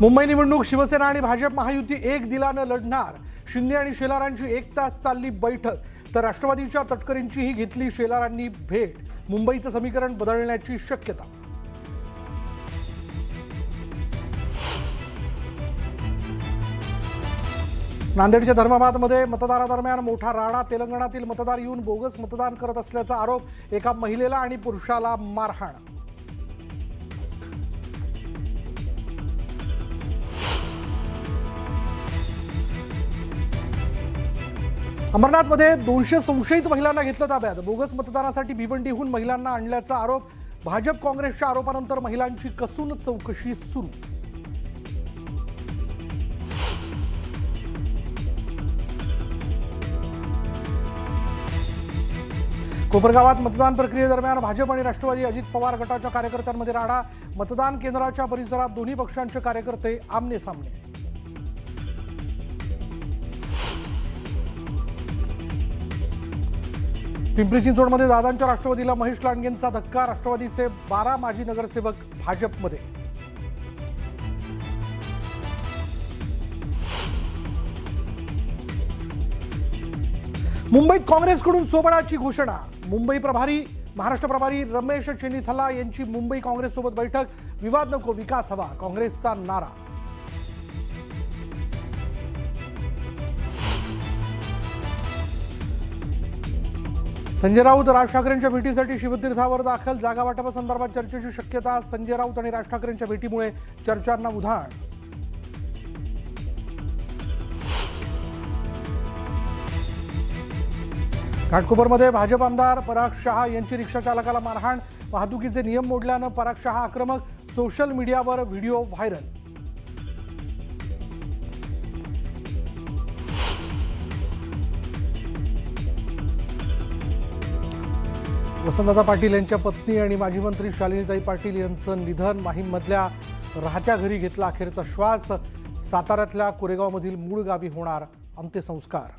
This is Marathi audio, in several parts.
मुंबई निवडणूक शिवसेना आणि भाजप महायुती एक दिलानं लढणार. शिंदे आणि शेलारांची एक तास चालली बैठक. तर राष्ट्रवादीच्या तटकरींचीही घेतली शेलारांनी भेट. मुंबईचं समीकरण बदलण्याची शक्यता. नांदेडच्या धर्माबादमध्ये मतदारादरम्यान मोठा राडा. तेलंगणातील मतदार येऊन बोगस मतदान करत असल्याचा आरोप एका महिलेला आणि पुरुषाला मारहाण. अमरनाथमध्ये दोनशे संशयित महिलांना घेतलं ताब्यात. बोगस मतदानासाठी भिवंडीहून महिलांना आणल्याचा आरोप. भाजप काँग्रेसच्या आरोपानंतर महिलांची कसून चौकशी सुरू. कोपरगावात मतदान प्रक्रियेदरम्यान भाजप आणि राष्ट्रवादी अजित पवार गटाच्या कार्यकर्त्यांमध्ये राडा. मतदान केंद्राच्या परिसरात दोन्ही पक्षांचे कार्यकर्ते आमने सामने. पिंपरी चिंचवडमध्ये दादांच्या राष्ट्रवादीला महेश लांडगेंचा धक्का राष्ट्रवादीचे बारा माजी नगरसेवक भाजपमध्ये. मुंबईत काँग्रेसकडून सोबळाची घोषणा. मुंबई प्रभारी महाराष्ट्र प्रभारी रमेश चेनिथला यांची मुंबई काँग्रेससोबत बैठक. विवाद नको विकास हवा काँग्रेसचा नारा. संजय राऊत राज ठाकरेंच्या भेटीसाठी शिवतीर्थावर दाखल. जागा वाटपासंदर्भात चर्चेची शक्यता संजय राऊत आणि राज ठाकरेंच्या भेटीमुळे चर्चांना उधाण. घाटकोपरमध्ये भाजप आमदार पराग शहा यांची रिक्षा चालकाला मारहाण. वाहतुकीचे नियम मोडल्यानं पराग शहा आक्रमक. सोशल मीडियावर व्हिडिओ व्हायरल. वसंतदादा पाटील यांच्या पत्नी आणि माजी मंत्री शालिनीताई पाटील यांचं निधन माहीममधल्या राहत्या घरी घेतला अखेरचा श्वास. साताऱ्यातल्या कोरेगावमधील मूळ गावी होणार अंत्यसंस्कार.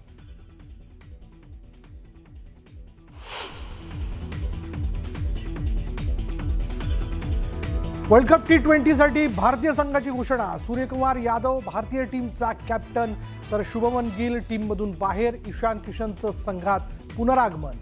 वर्ल्ड कप टी ट्वेंटीसाठी भारतीय संघाची घोषणा. सूर्यकुमार यादव भारतीय टीमचा कॅप्टन. तर शुभमन गिल टीममधून बाहेर ईशान किशनचं संघात पुनरागमन.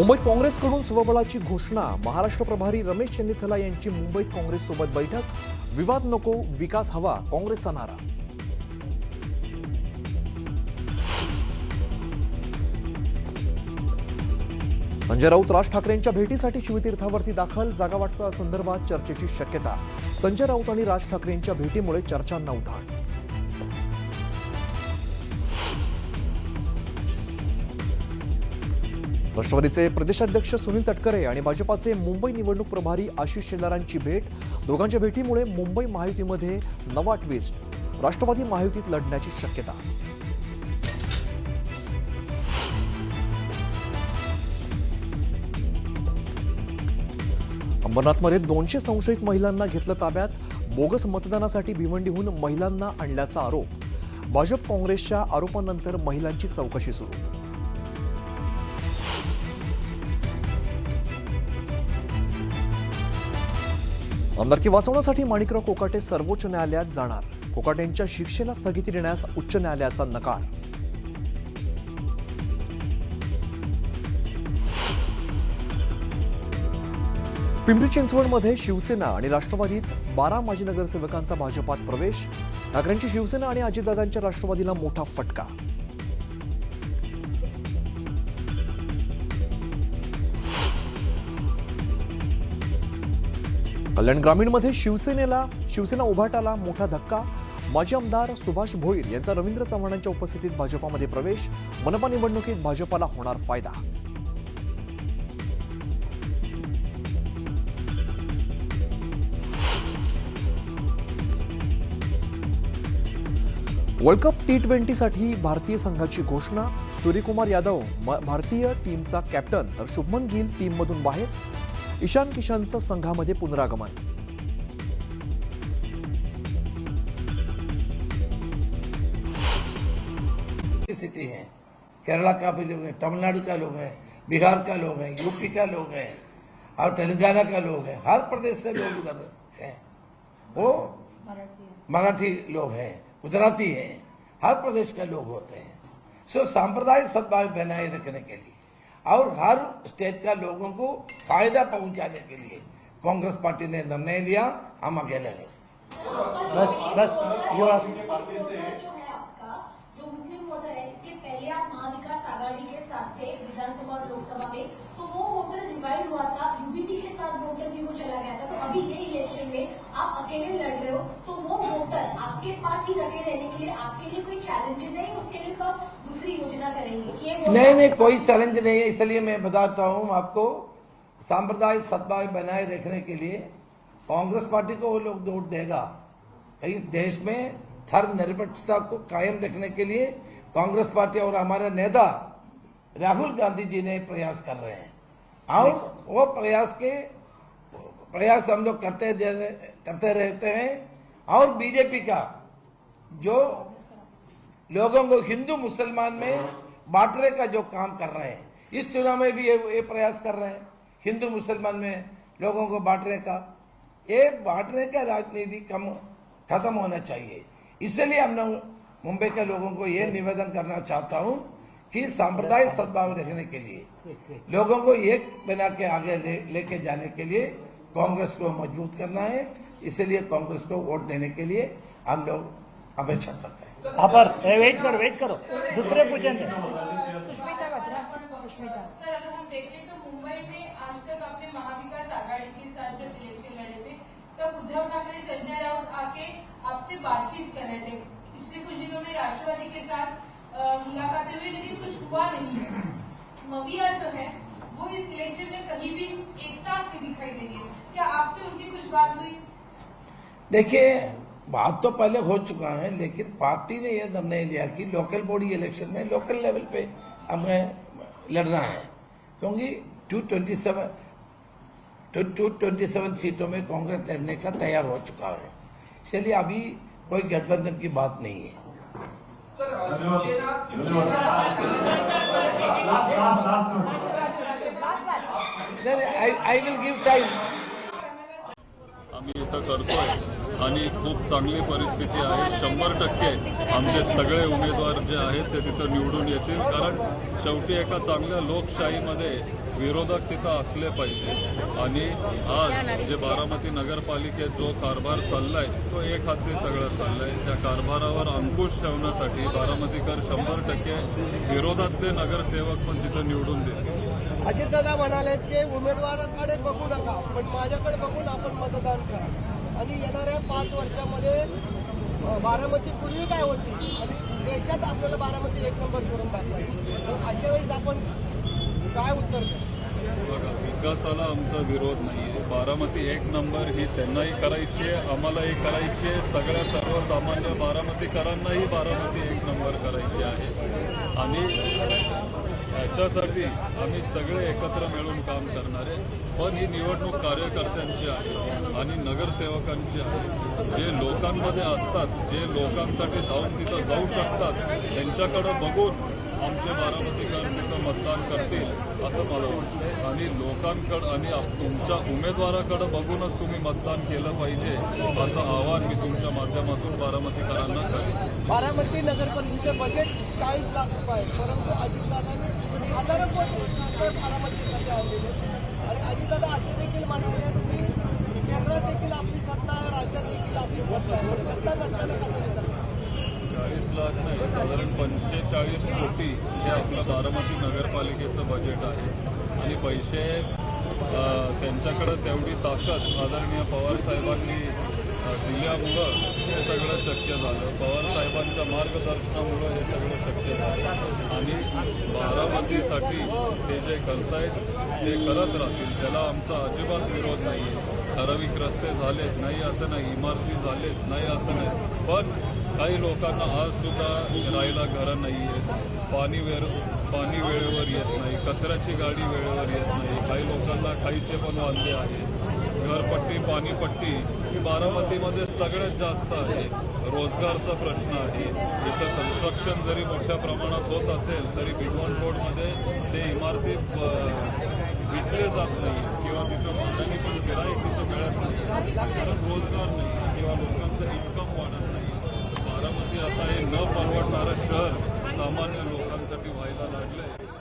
मुंबईत काँग्रेसकडून स्वबळाची घोषणा महाराष्ट्र प्रभारी रमेश चन्नीथला यांची मुंबईत काँग्रेससोबत बैठक विवाद नको विकास हवा काँग्रेसचा नारा. संजय राऊत राज ठाकरेंच्या भेटीसाठी शिवतीर्थावरती दाखल जागावाटपासंदर्भात चर्चेची शक्यता. संजय राऊत आणि राज ठाकरेंच्या भेटीमुळे चर्चांना उधाण राष्ट्रवादीचे प्रदेशाध्यक्ष सुनील तटकरे आणि भाजपाचे मुंबई निवडणूक प्रभारी आशिष शेलारांची भेट. दोघांच्या भेटीमुळे मुंबई महायुतीमध्ये नवा ट्विस्ट राष्ट्रवादी महायुतीत लढण्याची शक्यता. अंबरनाथमध्ये दोनशे संशयित महिलांना घेतलं ताब्यात. बोगस मतदानासाठी भिवंडीहून महिलांना आणल्याचा आरोप. भाजप काँग्रेसच्या आरोपानंतर महिलांची चौकशी सुरू. आमदारकी वाचवण्यासाठी माणिकराव कोकाटे सर्वोच्च न्यायालयात जाणार. कोकाटेंच्या शिक्षेला स्थगिती देण्यास उच्च न्यायालयाचा नकार. पिंपरी चिंचवडमध्ये शिवसेना आणि राष्ट्रवादीत बारा माजी नगरसेवकांचा भाजपात प्रवेश. ठाकरेंची शिवसेना आणि अजितदादांच्या राष्ट्रवादीला मोठा फटका. कल्याण ग्रामीणमध्ये शिवसेनेला शिवसेना उभाटाला मोठा धक्का. माजी आमदार सुभाष भोईर यांचा रवींद्र चव्हाणांच्या उपस्थितीत भाजपामध्ये प्रवेश. मनपा निवडणुकीत भाजपाला होणार फायदा. वर्ल्ड कप टी ट्वेंटीसाठी भारतीय संघाची घोषणा. सूर्यकुमार यादव भारतीय टीमचा कॅप्टन तर शुभमन गिल टीममधून बाहेर. ईशान किशनचं संघामध्ये पुनरागमन. सिटी है. केरला का भी लोग हैं तमिलनाडु का लोग हैं बिहार का लोग हैं यूपी का लोग हैं और तेलंगाना का लोग हैं हर प्रदेश से लोग उधर हैं। वो मराठी लोग हैं गुजराती हैं हर प्रदेश के लोग होते हैं। सो सांप्रदायिक सद्भाव बनाए रखने के लिए और हर स्टेट का लोगों को फायदा पहुंचाने के लिए कांग्रेस पार्टी ने निर्णय लिया हम अकेले हैं बस बस यू आर वोटर जो है आपका जो मुस्लिम वोटर है इसके पहले आप महाविकास आघाड़ी के साथ थे विधानसभा लोकसभा में तो वो वोटर डिवाइड हुआ था आप अकेले लड़ रहे हो तो वो वोटर आपके पास ही रखे रहने के लिए आपके लिए कोई चैलेंजेस है? उसके लिए तो दूसरी योजना करेंगे कि नहीं नहीं कोई चैलेंज नहीं है। इसलिए मैं बताता हूँ आपको सांप्रदायिक सद्भाव बनाए रखने के लिए कांग्रेस पार्टी को वो लोग वोट देगा। इस देश में धर्म निरपेक्षता को कायम रखने के लिए कांग्रेस पार्टी और हमारे नेता राहुल गांधी जी ने प्रयास कर रहे हैं। और वो प्रयास के प्रयास हम लोग करते करते रहते हैं। और बीजेपी का जो लोगों को हिंदू मुसलमान में बांटने का जो काम कर रहे हैं इस चुनाव में भी ये, ये प्रयास कर रहे हैं हिंदू मुसलमान में लोगों को बांटने का। ये बांटने का राजनीति कम खत्म होना चाहिए। इसलिए हम लोग मुंबई के लोगों को ये निवेदन करना चाहता हूँ कि सांप्रदायिक सद्भाव रखने के लिए लोगों को एक बना के आगे ले लेके जाने के लिए कांग्रेस को मज़बूत करना है इसलिए कांग्रेस को वोट देने के लिए हम लोग अपेक्षा करते हैं। अपर ए, वेट करो वेट करो। दूसरे पूछेंगे। सर अगर हम देखें तो मुंबई में आज तक अपने महाविकास आघाड़ी के साथ जब इलेक्शन लड़े थे तब उद्धव ठाकरे संजय राउत आके आपसे बातचीत कर रहे थे। पिछले कुछ दिनों में राष्ट्रवादी के साथ मुलाकातें हुई लेकिन कुछ हुआ नहीं मविया जो है वो इस इलेक्शन में कहीं भी एक दिखाई देंगे क्या आपसे उनकी कुछ बात हुई? देखिए बात तो पहले हो चुका है लेकिन पार्टी ने यह निर्णय लिया कि लोकल बॉडी इलेक्शन में लोकल लेवल पे हमें लड़ना है। क्योंकि 227 टू ट्वेंटी सेवन सीटों में कांग्रेस लड़ने का तैयार हो चुका है। इसलिए अभी कोई गठबंधन की बात नहीं है। नहीं आई विल गिव टाइम आम्ही इथं करतोय. आणि खूप चांगली परिस्थिती आहे. शंभर टक्के आमचे सगळे उमेदवार जे आहेत ते तिथं निवडून येतील. कारण शेवटी एका चांगल्या लोकशाहीमध्ये विरोधक तिथं असले पाहिजे. आणि आज जे बारामती नगरपालिकेत जो कारभार चाललाय तो एक हाती सगळं चाललंय. त्या कारभारावर अंकुश ठेवण्यासाठी बारामतीकर शंभर टक्के विरोधातले नगरसेवक पण तिथं निवडून देतील. अजितदादा म्हणाले की उमेदवाराकडे बघू नका पण माझ्याकडे बघून आपण मतदान करा. आणि येणाऱ्या पाच वर्षामध्ये बारामती पूर्वी काय होती? आणि देशात आपल्याला बारामती एक नंबर करून दाखवायची. तर अशा वेळेस आपण काय उत्तर बघा विकासाला आमचा विरोध नाहीये. बारामती एक नंबर ही त्यांनाही करायची आहे आम्हालाही करायची आहे. सगळ्या सर्वसामान्य बारामतीकरांनाही बारामती एक नंबर करायची आहे. आणि याच्यासाठी आम्ही सगळे एकत्र मिळून काम करणार आहे. पण ही निवडणूक कार्यकर्त्यांची आहे आणि नगरसेवकांची आहे. जे लोकांमध्ये असतात जे लोकांसाठी धावून तिथं जाऊ शकतात त्यांच्याकडे बघून आमचे बारामतीकर तिथं मतदान करतील असं मला वाटतं आणि लोकांकडं आणि तुमच्या उमेदवाराकडे बघूनच तुम्ही मतदान केलं पाहिजे असं आवाहन मी तुमच्या माध्यमातून बारामतीकरांना करेन. बारामती नगर परिषदेचे बजेट चाळीस लाख रुपये परंतु अजितदादांनी हजारो कोटी रुपये बारामतीसाठी आणलेले आणि अजितदादा असे देखील म्हणाले की केंद्रात देखील आपली सत्ता राज्यात देखील आपली सत्ता सत्ता नसताना कसं चाळीस लाख नाही साधारण पंचेचाळीस कोटी हे आपलं बारामती नगरपालिकेचं बजेट आहे. आणि पैसे त्यांच्याकडं त्यांच्याकडे तेवढी ताकद आदरणीय पवार साहेबांनी दिल्यामुळं हे सगळं शक्य झालं. पवार साहेबांच्या मार्गदर्शनामुळं हे सगळं शक्य झालं. आणि बारामतीसाठी ते जे करतायत ते करत राहतील. त्याला आमचा अजिबात विरोध नाही आहे ठराविक रस्ते झालेत नाही असं नाही इमारती झालेत नाही असं नाही. पण काही लोकांना आज सुद्धा राहायला घरं नाही आहेत. पाणी वेळ पाणी वेळेवर येत नाही कचऱ्याची गाडी वेळेवर येत नाही. काही लोकांना खायचे पण वांदे आहेत. घरपट्टी पाणीपट्टी ही बारामतीमध्ये सगळ्यात जास्त आहे. रोजगारचा प्रश्न आहे. इथं कन्स्ट्रक्शन जरी मोठ्या प्रमाणात होत असेल तरी भिगवण रोडमध्ये ते इमारती विकले जात नाही. किंवा तिथं भाड्याने पण गिराईक तिथं मिळत नाही. कारण रोजगार नाही. किंवा लोकांचं इन्कम वाढत नाही. बारामती आता हे न परवडणारं शहर सामान्य लोकांसाठी व्हायला लागलंय.